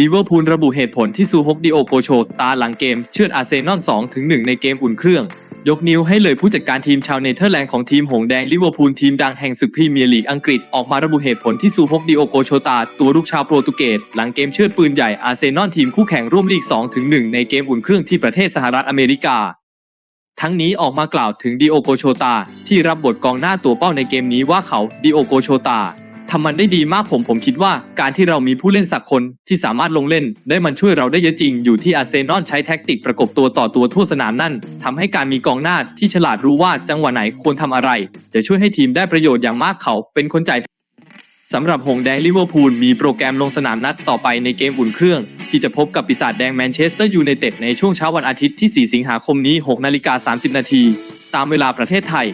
ลิเวอร์พูลระบุเหตุผลที่ซูฮกดิโอโกโชตาหลังเกมเชือดอาร์เซนอล2ถึง1ในเกมอุ่นเครื่อง ยกนิ้วให้เลยผู้จัดการทีมชาวเนเธอร์แลนด์ของทีมหงแดงลิเวอร์พูลทีมดังแห่งศึกพรีเมียร์ลีกอังกฤษออกมาระบุเหตุผลที่ซูฮกดิโอโกโชตา ตัวลูกชาวโปรตุเกสหลังเกมเชือดปืนใหญ่อาร์เซนอลทีมคู่แข่งร่วมลีก2ถึง1ในเกมอุ่นเครื่องที่ประเทศสหรัฐอเมริกา ทั้งนี้ออกมากล่าวถึงดิโอโกโชตาที่รับบทกองหน้าตัวเป้าในเกมนี้ว่าเขาดิโอโกโชตา ทำมันได้ดีมากผมผมคิดว่าการที่เรามีผู้เล่นสักคนที่สามารถลงเล่น ได้มันช่วยเราได้เยอะจริง อยู่ที่อาร์เซนอลใช้แท็กติกประกบตัวต่อตัวทั่วสนามนั่นทำให้การมีกองหน้าที่ฉลาดรู้ว่าจังหวะไหนควรทำอะไร จะช่วยให้ทีมได้ประโยชน์อย่างมากเขาเป็นคนจ่ายสำหรับหงแดงลิเวอร์พูลมีโปรแกรมลงสนามนัดต่อไปในเกมอุ่นเครื่อง ที่จะพบกับปีศาจแดงแมนเชสเตอร์ยูไนเต็ดในช่วงเช้าวันอาทิตย์ที่ 4 สิงหาคมนี้ 6 นาฬิกา 30 นาที ตามเวลาประเทศไทย